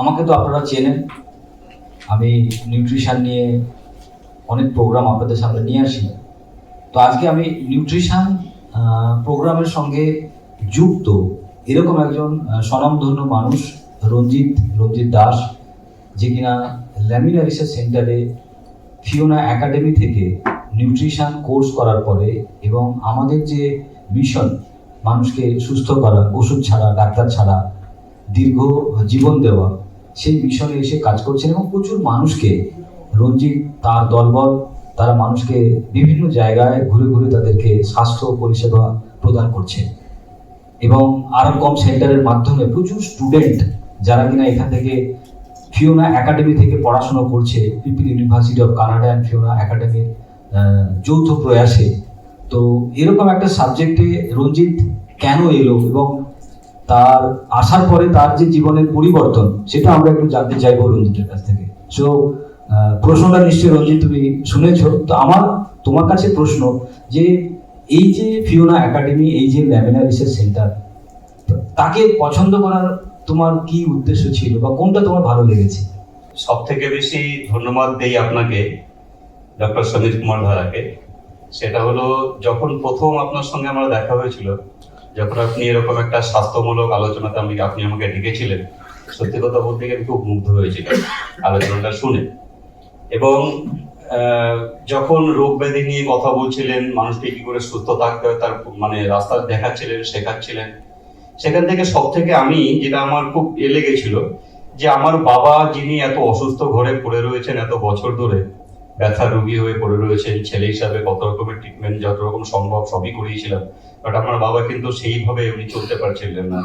আমাকে তো আপনারা চেনেন। আমি নিউট্রিশন নিয়ে অনেক প্রোগ্রাম আপনাদের সামনে নিয়ে আসি। তো আজকে আমি নিউট্রিশন প্রোগ্রামের সঙ্গে যুক্ত এরকম একজন স্বনামধন্য মানুষ, রঞ্জিত রঞ্জিত দাস, যে কিনা ল্যামিনা রিসার্চ সেন্টারে ফিওনা একাডেমি থেকে নিউট্রিশন কোর্স করার পরে এবং আমাদের যে মিশন মানুষকে সুস্থ করা, ওষুধ ছাড়া, ডাক্তার ছাড়া, দীর্ঘ জীবন দেওয়া সেই মিশনে এসে কাজ করছেন এবং প্রচুর মানুষকে, রঞ্জিত, তার দলবল, তারা মানুষকে বিভিন্ন জায়গায় ঘুরে ঘুরে তাদেরকে স্বাস্থ্য পরিষেবা প্রদান করছে। এবং আর কম সেন্টারের মাধ্যমে প্রচুর স্টুডেন্ট যারা কিনা এখান থেকে ফিওনা একাডেমি থেকে পড়াশোনা করছে, people university of Canada and Fiona একাডেমির যৌথ প্রয়াসে। তো এরকম একটা সাবজেক্টে রঞ্জিত কেন এলো এবং তার আসার পরে তার যে জীবনের পরিবর্তন, সেটা আমরা একটু জানতে চাইব রঞ্জিতের কাছ থেকে। সো প্রশ্নটা নিশ্চয়ই রঞ্জিত, তুমি শুনেছো। তো আমার, তোমার কাছে প্রশ্ন যে, এই যে ফিওনা একাডেমি এই যে ল্যামিনা রিসার্চ সেন্টার তাকে পছন্দ করার তোমার কি উদ্দেশ্য ছিল বা কোনটা তোমার ভালো লেগেছে? সব থেকে বেশি ধন্যবাদ দেই আপনাকে, ডক্টর সমীর কুমার ধারাকে। সেটা হলো, যখন প্রথম আপনার সঙ্গে আমার দেখা হয়েছিল যখন আপনি এরকম একটা স্বাস্থ্যমূলক আলোচনাতে আমি আপনি আমাকে ডেকেছিলেন, সত্যি কথা বলতে গিয়ে খুব মুগ্ধ হয়েছিলাম আলোচনাটা শুনে। এবং যখন রোগ ব্যাধি নিয়ে কথা বলছিলেন, মানুষকে কি করে সুস্থ থাকতে হয় তার মানে রাস্তা দেখাচ্ছিলেন, শেখাচ্ছিলেন, সেখান থেকে সব থেকে আমি যেটা আমার খুব এ লেগেছিল যে আমার বাবা যিনি এত অসুস্থ ঘরে পড়ে রয়েছেন এত বছর ধরে ব্যথা রোগী হয়ে পড়ে রয়েছেন ছেলে হিসাবে কত রকমের ট্রিটমেন্ট যত রকম সম্ভব সবই করিয়েছিলাম। বাট আমার বাবা কিন্তু সেইভাবে উনি চলতে পারছিলেন না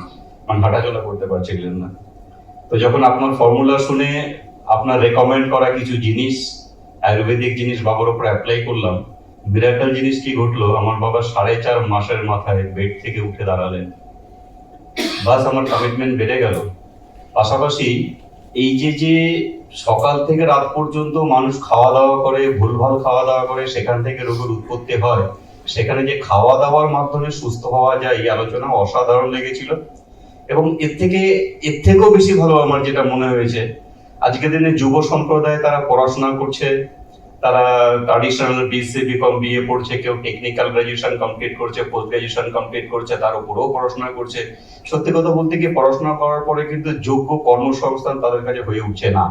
মানে হাঁটাচলা করতে পারছিলেন না। তো যখন আপনার ফর্মুলা শুনে আপনার রেকমেন্ড করা কিছু জিনিস, আয়ুর্বেদিক জিনিস বাবার উপর অ্যাপ্লাই করলাম বিরাটাল জিনিস কি ঘটলো? আমার বাবা সাড়ে চার মাসের মাথায় বেড থেকে উঠে দাঁড়ালেন। বাস আমার কমিটমেন্ট বেড়ে গেল। পাশাপাশি এই যে যে সকাল থেকে রাত পর্যন্ত মানুষ খাওয়া দাওয়া করে, ভুলভাল খাওয়া দাওয়া করে, সেখান থেকে রোগের উৎপত্তি হয়, সেখানে যে খাওয়া দাওয়ার মাধ্যমে সুস্থ হওয়া যায়, এই আলোচনা অসাধারণ লেগেছিল। এবং এর থেকে, এর থেকেও বেশি ভালো আমার যেটা মনে হয়েছে, আজকের দিনে যুব সম্প্রদায় তারা পড়াশোনা করছে তারা ট্রাডিশনাল বিএসসি বিকম বিএ পড়ছে কেউ টেকনিক্যাল গ্রাজুয়েশন কমপ্লিট করছে পোস্ট গ্রাজুয়েশন কমপ্লিট করছে তার উপরেও পড়াশোনা করছে। সত্যি কথা বলতে কি পড়াশোনা করার পরে কিন্তু যোগ্য কর্মসংস্থান তাদের কাছে হয়ে উঠছে না।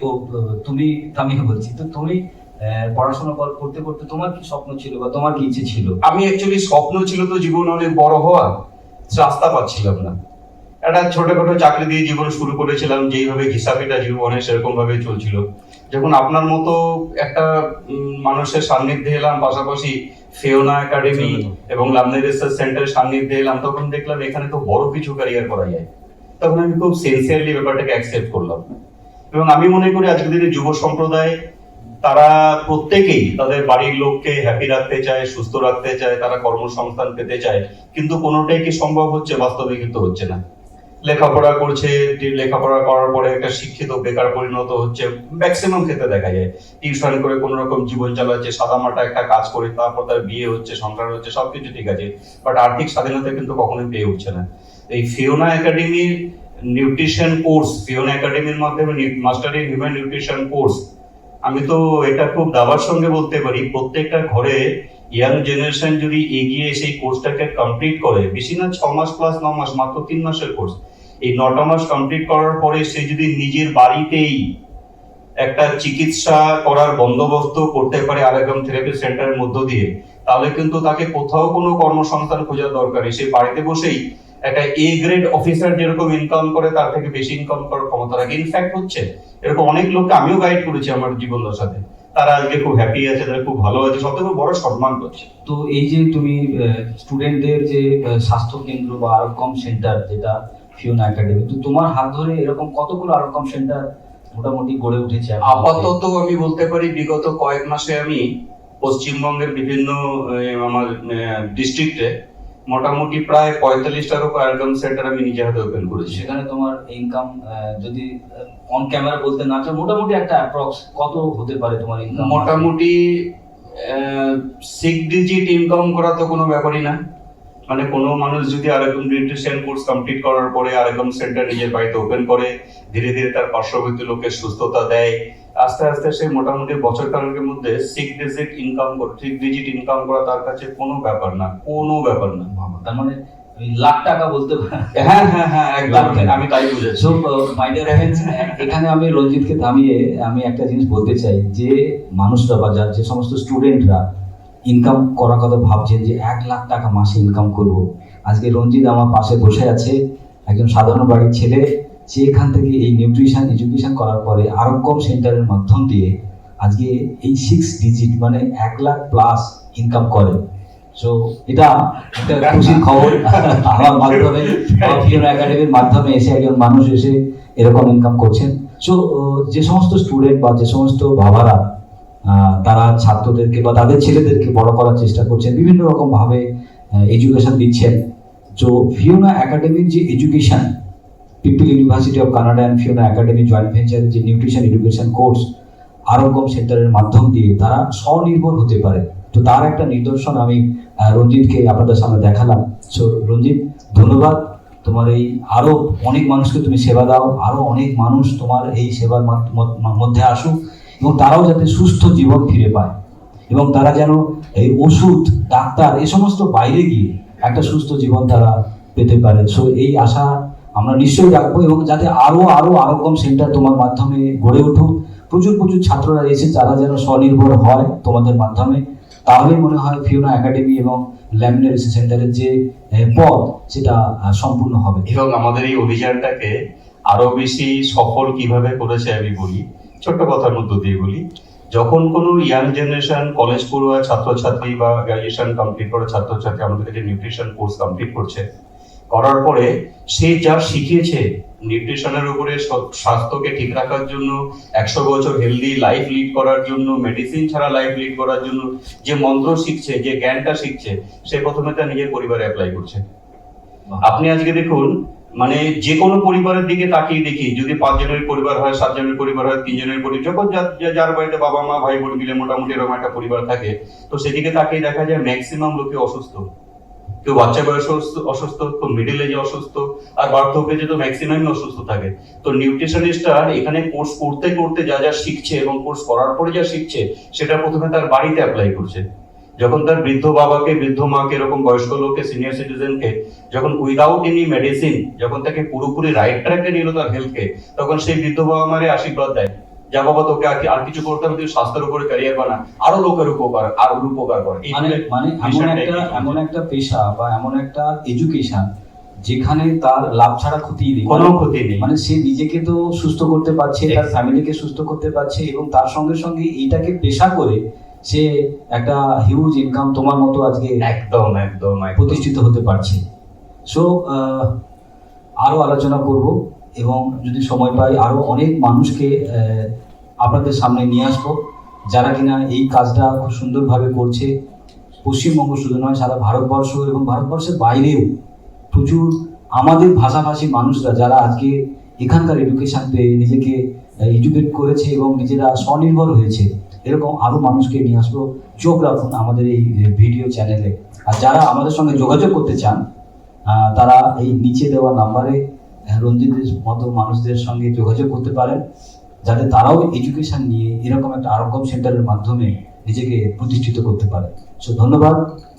তো তুমি আমি বলছি তো তুমি পড়াশোনা কর- করতে করতে তোমার কি স্বপ্ন ছিল বা তোমার কি ইচ্ছে ছিল? আমি অ্যাকচুয়ালি স্বপ্ন ছিল তো জীবন অনেক বড় হওয়া রাস্তা পাচ্ছিলাম না। একটা ছোটখাটো চাকরি দিয়ে জীবন শুরু করেছিলাম যেইভাবে ঘিসাপিটা জীবনে সেরকম ভাবে চলছিল। যখন আপনার মতো একটা মানুষের সান্নিধ্যে এলাম পাশাপাশি ফেওনা একাডেমি এবং লামনে রিসার্চ সেন্টারের সান্নিধ্যে এলাম তখন দেখলাম এখানে তো বড় কিছু ক্যারিয়ার করা যায়। তখন আমি খুব সিনসিয়ারলি ব্যাপারটাকে অ্যাকসেপ্ট করলাম। এবং আমি মনে করি আজকের দিনে যুব সম্প্রদায় তারা প্রত্যেকেই তাদের বাড়ির লোককে হ্যাপি রাখতে চায় সুস্থ রাখতে চায় তারা কর্মসংস্থান পেতে চায় কিন্তু কোনোটাই কি সম্ভব হচ্ছে বাস্তবে কিন্তু হচ্ছে না। লেখাপড়া করছে লেখাপড়া করার পরে একটা শিক্ষিত, বেকার পরিণত হচ্ছে ম্যাক্সিমাম ক্ষেত্রে দেখা যায়। টিউশন করে কোনো রকম জীবন চালাচ্ছে, সাদা সাদামাটা একটা কাজ করে, তারপর তার বিয়ে হচ্ছে, সংসার হচ্ছে, সবকিছু ঠিক আছে। বাট আর্থিক স্বাধীনতা কিন্তু কখনোই পেয়ে উঠছে না। এই ফিওনা একাডেমির নিউট্রিশন কোর্স ফিওনা একাডেমির মাধ্যমে master in human nutrition course আমি তো এটা খুব দাবার সঙ্গে বলতে পারি, প্রত্যেকটা ঘরে ইয়াং জেনারেশন যদি এগিয়ে সেই কোর্সটাকে কমপ্লিট করে, বেশি না ছ মাস প্লাস ন মাস, মাত্র তিন মাসের কোর্স এই নটা মাস কমপ্লিট করার পরে সে যদি নিজের বাড়িতেই একটা চিকিৎসা করার বন্দোবস্ত করতে পারে আরেকম থেরাপি সেন্টারের মধ্য দিয়ে, তাহলে কিন্তু তাকে কোথাও কোনো কর্মসংস্থান খোঁজার দরকার সে বাড়িতে বসেই একটা এ গ্রেড অফিসার যেরকম ইনকাম করে, তার থেকে বেশি ইনকাম করার ক্ষমতা রাখে। ইনফ্যাক্ট হচ্ছে, এরকম অনেক লোককে আমিও গাইড করেছি আমার জীবন সাথে। তারা আজকে খুব হ্যাপি আছে, তারা খুব ভালো আছে সব থেকে বড় সম্মান করছে। তো এই যে তুমি স্টুডেন্টদের যে স্বাস্থ্য কেন্দ্র বা আরকম সেন্টার যেটা ফিওনা একাডেমি তো তোমার হাত ধরে এরকম কতগুলো আরকম সেন্টার মোটামুটি গড়ে উঠেছে? আপাতত আমি বলতে পারি বিগত কয়েক মাসে আমি পশ্চিমবঙ্গের বিভিন্ন আমার ডিস্ট্রিক্টে মোটামুটি প্রায় পঁয়তাল্লিশটার উপর আর্গাম সেন্টার আমি নিজে হাতে ওপেন করেছি। সেখানে তোমার ইনকাম যদি অন ক্যামেরা বলতে না চাও মোটামুটি একটা অ্যাপ্রক্স কত হতে পারে তোমার ইনকাম মোটামুটি সিক্স ডিজিট ইনকাম করা তো কোনো ব্যাপারই না। মানে কোনো মানুষ যদি আরেকম নিউট্রিশন কোর্স কমপ্লিট করার পরে আরেকম সেন্টার নিজের বাড়িতে ওপেন করে ধীরে ধীরে তার পার্শ্ববর্তী লোকের সুস্থতা দেয় আস্তে আস্তে সে মোটামুটি বছর কালের মধ্যে সিক্স ডিজিট ইনকাম করে সিক্স ডিজিট ইনকাম করা তার কাছে কোনো ব্যাপার না কোনো ব্যাপার না। তার মানে লাখ টাকা বলতে হ্যাঁ হ্যাঁ হ্যাঁ একদম আমি তাই বুঝেছি। সো মাই ডিয়ার ফ্রেন্ডস এখানে আমি রঞ্জিতকে থামিয়ে আমি একটা জিনিস বলতে চাই যে মানুষরা বা যে সমস্ত স্টুডেন্টরা ইনকাম করার কথা ভাবছেন যে এক লাখ টাকা মাসে ইনকাম করব। আজকে রঞ্জিত আমার পাশে বসে আছে, একজন সাধারণ বাড়ির ছেলে। সে এখান থেকে এই নিউট্রিশন এডুকেশন করার পরে আরোগ্যম সেন্টারের মাধ্যম দিয়ে আজকে এই সিক্স ডিজিট মানে এক লাখ প্লাস ইনকাম করে। সো এটা একটা খুশির খবর। আমার মাধ্যমে একাডেমির মাধ্যমে এসে একজন মানুষ এসে এরকম ইনকাম করছেন। সো যে সমস্ত স্টুডেন্ট বা যে সমস্ত বাবারা তারা ছাত্রদেরকে বা তাদের ছেলেদেরকে বড় করার চেষ্টা করছেন, বিভিন্ন রকম ভাবে এডুকেশন দিচ্ছেন। তো ফিওনা একাডেমির যে education people university of Canada and Fiona academy joint ভেঞ্চারের যে নিউট্রিশন এডুকেশন কোর্স আরোগ্যম সেন্টারের মাধ্যম দিয়ে তারা স্বনির্ভর হতে পারে। তো তার একটা নিদর্শন আমি রঞ্জিতকে আপনাদের সামনে দেখালাম। সো রঞ্জিত, ধন্যবাদ। তোমার এই আরও অনেক মানুষকে তুমি সেবা দাও, আরও অনেক মানুষ তোমার এই সেবার মাধ- মধ্যে আসুক। এবং তারাও যাতে সুস্থ জীবন ফিরে পায়। এবং তারা যেন এই ওষুধ, ডাক্তার এই সমস্ত বাইরে গিয়ে একটা সুস্থ জীবন তারা পেতে পারে। সো এই আশা আমরা নিশ্চয়ই রাখব এবং যাতে আরও আরও আরোগ্যম সেন্টার তোমার মাধ্যমে গড়ে উঠুক। প্রচুর প্রচুর ছাত্ররা এসে তারা যেন স্বনির্ভর হয় তোমাদের মাধ্যমে, তাহলে মনে হয় ফিওনা একাডেমি এবং ল্যামিনারি সেন্টারের যে পথ, সেটা সম্পূর্ণ হবে। এবং আমাদের এই অভিযানটাকে আরও বেশি সফল কীভাবে করেছে আমি বলি। ছোট্ট কথার মধ্য দিয়ে বলি যখন কোনো ইয়াং জেনারেশন কলেজ পড়ুয়া ছাত্রছাত্রী বা গ্রাজুয়েশন কমপ্লিট করা ছাত্রছাত্রী আমাদের কাছে নিউট্রিশন কোর্স কমপ্লিট করছে করার পরে সে যা শিখিয়েছে নিউট্রিশনের উপরে স্বাস্থ্যকে ঠিক রাখার জন্য একশো বছর হেলদি লাইফ লিড করার জন্য মেডিসিন ছাড়া লাইফ লিড করার জন্য যে মন্ত্র শিখছে যে জ্ঞানটা শিখছে সে প্রথমে তার নিজের পরিবারে অ্যাপ্লাই করছে। আপনি আজকে দেখুন মানে যে কোনো পরিবারের দিকে তাকিয়ে দেখি, যদি পাঁচ জনের পরিবার হয় সাত জনের পরিবার হয় তিন জনের পরিবার, যখন যার বাড়িতে বাবা মা, ভাই বোন মিলে মোটামুটি এরকম একটা পরিবার থাকে, তো সেদিকে তাকিয়ে দেখা যায় ম্যাক্সিমাম লোকে অসুস্থ। কেউ বাচ্চা বয়সে অসুস্থ- কেউ মিডিল এজে অসুস্থ, আর বার্ধক্যে তো ম্যাক্সিমামই অসুস্থ থাকে। তো নিউট্রিশনিস্টরা এখানে কোর্স করতে করতে যা যা শিখছে এবং কোর্স করার পরে যা শিখছে, সেটা প্রথমে তার বাড়িতে অ্যাপ্লাই করছে। যখন তার বৃদ্ধ বাবাকে বৃদ্ধ মাকে এরকম বয়স্ক লোককে সিনিয়র সিটিজেনকে যখন উইদাউট এনি মেডিসিন যখন তাকে পুরোপুরি রাইট ট্র্যাকে নিল তার হেলথকে তখন সেই বৃদ্ধ বাবা মারে আশীর্বাদ দেয়। যা বাবা তোকে আর কিছু করতে হবে তুই স্বাস্থ্যের উপরে ক্যারিয়ার বানা। আরও লোকের উপকার আর উপকার কর। মানে মানে এমন একটা এমন একটা পেশা বা এমন একটা এডুকেশন যেখানে তার লাভ ছাড়া ক্ষতি নেই। কোনো ক্ষতি নেই। মানে সে নিজেকে তো সুস্থ করতে পারছে তার. ফ্যামিলিকে সুস্থ করতে পারছে এবং তার সঙ্গে সঙ্গে এইটাকে পেশা করে সে একটা হিউজ ইনকাম তোমার মতো আজকে একদম একদম। প্রতিষ্ঠিত হতে পারছে। সো আরও আলোচনা করব এবং যদি সময় পাই আরও অনেক মানুষকে আপনাদের সামনে নিয়ে আসব যারা কিনা এই কাজটা খুব সুন্দরভাবে করছে। পশ্চিমবঙ্গ শুধু নয় সারা ভারতবর্ষ এবং ভারতবর্ষের বাইরেও প্রচুর আমাদের ভাষাভাষী মানুষরা যারা আজকে এখানকার এডুকেশন পেয়ে নিজেকে এডুকেট করেছে এবং নিজেরা স্বনির্ভর হয়েছে। এরকম আরও মানুষকে নিয়ে আসব। চোখ রাখুন আমাদের এই ভিডিও চ্যানেলে। আর যারা আমাদের সঙ্গে যোগাযোগ করতে চান তারা এই নিচে দেওয়া নাম্বারে রঞ্জিতের মতো মানুষদের সঙ্গে যোগাযোগ করতে পারেন। যাতে তারাও এডুকেশন নিয়ে এরকম একটা আরোগ্য সেন্টারের মাধ্যমে নিজেকে প্রতিষ্ঠিত করতে পারে। সো ধন্যবাদ।